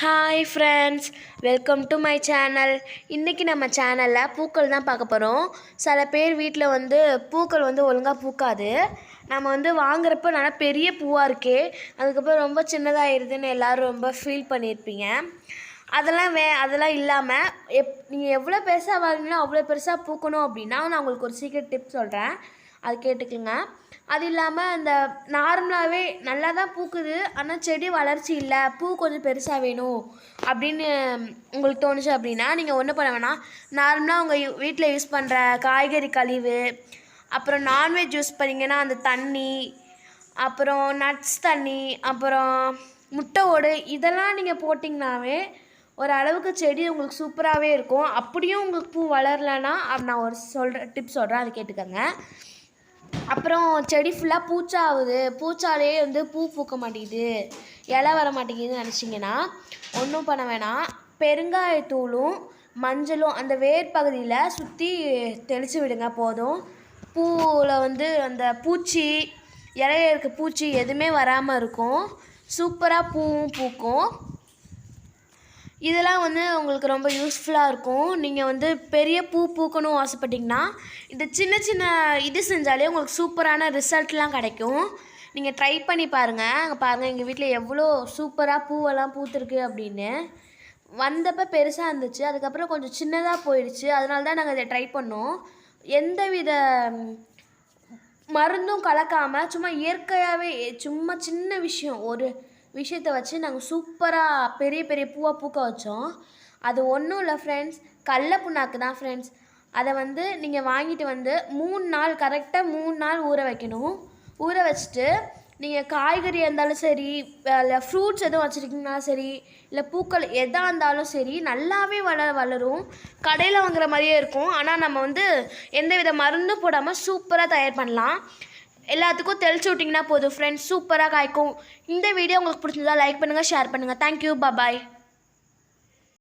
Hi friends welcome to my channel இன்றைக்கி நம்ம சேனலில் பூக்கள் தான் பார்க்க போகிறோம் சில பேர் வீட்டில் வந்து பூக்கள் வந்து ஒழுங்காக பூக்காது. நம்ம வந்து வாங்குறப்ப நல்லா பெரிய பூவாக இருக்கே அதுக்கப்புறம் ரொம்ப சின்னதாகிடுதுன்னு எல்லோரும் ரொம்ப ஃபீல் பண்ணியிருப்பீங்க. அதெல்லாம் வே அதெல்லாம் இல்லாமல் எப் நீங்கள் எவ்வளோ பெருசாக வாங்கினீங்களோ அவ்வளோ பெருசாக பூக்கணும் அப்படின்னா நான் உங்களுக்கு ஒரு சீக்கிரம் டிப் சொல்கிறேன் அது கேட்டுக்கோங்க. அது இல்லாமல் அந்த நார்மலாகவே நல்லா தான் பூக்குது. ஆனால் செடி வளர்ச்சி இல்லை. பூ கொஞ்சம் பெருசாக வேணும் அப்படின்னு உங்களுக்கு தோணுச்சு அப்படின்னா நீங்கள் ஒன்றும் பண்ண வேணாம். நார்மலாக உங்கள் வீட்டில் யூஸ் பண்ணுற காய்கறி கழிவு அப்புறம் நான்வெஜ் யூஸ் பண்ணிங்கன்னா அந்த தண்ணி அப்புறம் நட்ஸ் தண்ணி அப்புறம் முட்டை ஓடு இதெல்லாம் நீங்கள் போட்டிங்கனாவே ஒரு அளவுக்கு செடி உங்களுக்கு சூப்பராகவே இருக்கும். அப்படியும் உங்களுக்கு பூ வளரலைன்னா நான் ஒரு சொல்கிற டிப்ஸ் சொல்கிறேன் அதை கேட்டுக்கோங்க. அப்புறம் செடி ஃபுல்லாக பூச்சாகுது பூச்சாலே வந்து பூ பூக்க மாட்டேங்குது. இலை வர மாட்டேங்குதுன்னு நினச்சிங்கன்னா ஒன்றும் பண்ண வேணாம். பெருங்காயத்தூளும் மஞ்சளும் அந்த வேர் பகுதியில் சுற்றி தெளித்து விடுங்க போதும். பூவில் வந்து அந்த பூச்சி இலையில இருக்க பூச்சி எதுவுமே வராமல் இருக்கும். சூப்பராக பூவும் பூக்கும். இதெல்லாம் வந்து உங்களுக்கு ரொம்ப யூஸ்ஃபுல்லாக இருக்கும். நீங்கள் வந்து பெரிய பூ பூக்கணும் ஆசைப்பட்டிங்கன்னா இந்த சின்ன சின்ன இது செஞ்சாலே உங்களுக்கு சூப்பரான ரிசல்ட்லாம் கிடைக்கும். நீங்கள் ட்ரை பண்ணி பாருங்கள் அங்கே பாருங்கள் எங்கள் வீட்டில் எவ்வளோ சூப்பராக பூவெல்லாம் பூத்துருக்கு அப்படின்னு. வந்தப்போ பெருசாக இருந்துச்சு. அதுக்கப்புறம் கொஞ்சம் சின்னதாக போயிடுச்சு. அதனால தான் நாங்கள் இதை ட்ரை பண்ணோம். எந்த வித மருந்தும் கலக்காமல் சும்மா இயற்கையாகவே சும்மா சின்ன விஷயம் ஒரு விஷயத்தை வச்சு நாங்கள் சூப்பராக பெரிய பெரிய பூவாக பூக்க வச்சோம். அது ஒன்றும் இல்லை ஃப்ரெண்ட்ஸ் கடல புண்ணாக்கு தான் ஃப்ரெண்ட்ஸ் அதை வந்து நீங்கள் வாங்கிட்டு வந்து மூணு நாள் கரெக்டாக மூணு நாள் ஊற வைக்கணும். ஊற வச்சுட்டு நீங்கள் காய்கறி இருந்தாலும் சரி இல்லை ஃப்ரூட்ஸ் எதுவும் வச்சுருக்கீங்கனாலும் சரி இல்லை பூக்கள் எதாக இருந்தாலும் சரி நல்லாவே வள வளரும். கடையில் வாங்குற மாதிரியே இருக்கும். ஆனால் நம்ம வந்து எந்த வித மருந்தும் போடாமல் சூப்பராக தயார் பண்ணலாம். எல்லாத்துக்கும் தெளிச்சு விட்டிங்கன்னா போதும். ஃப்ரெண்ட்ஸ் சூப்பராக காய்க்கும். இந்த வீடியோ உங்களுக்கு பிடிச்சிருந்தா லைக் பண்ணுங்கள் ஷேர் பண்ணுங்கள் தேங்க்யூ பாய்